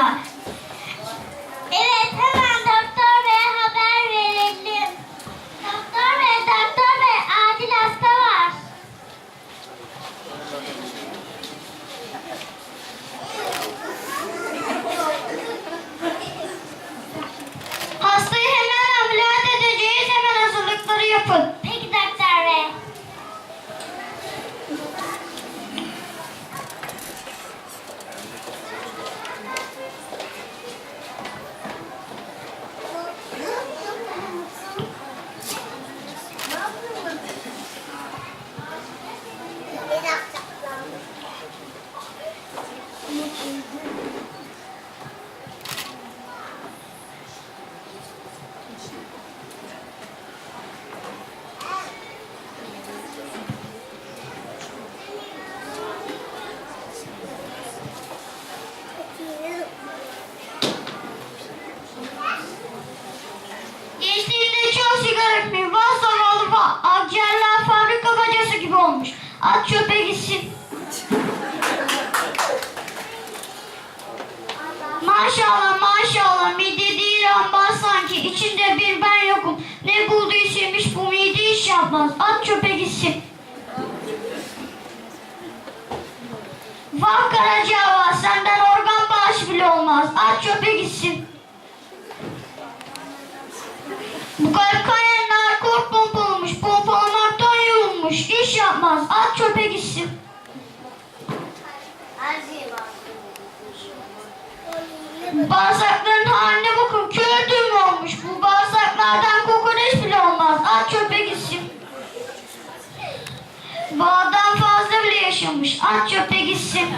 yani. Evet hemen doktor beye haber verelim. Doktor bey, doktor bey acil hasta var. Hastayı hemen ameliyat edeceğiz. Hemen hazırlıkları yapın. Sigara etmiyor. Bazı zavallı. Akciğerler fabrika bacası gibi olmuş. At çöpe gitsin. Maşallah maşallah mide değil ambar sanki. İçinde bir ben yokum. Ne bulduysa yemiş bu mide iş yapmaz. At çöpe gitsin. Vah Karacaava senden organ bağışı bile olmaz. At çöpe gitsin. Bu kalp kayanlar kort pompalamış, pompalamaktan yorulmuş, iş yapmaz, at çöpe gitsin. Bağırsakların haline bakın, kör düğüm olmuş, bu bağırsaklardan kokoreç bile olmaz, at çöpe gitsin. Bu adam fazla bile yaşamış, at çöpe gitsin.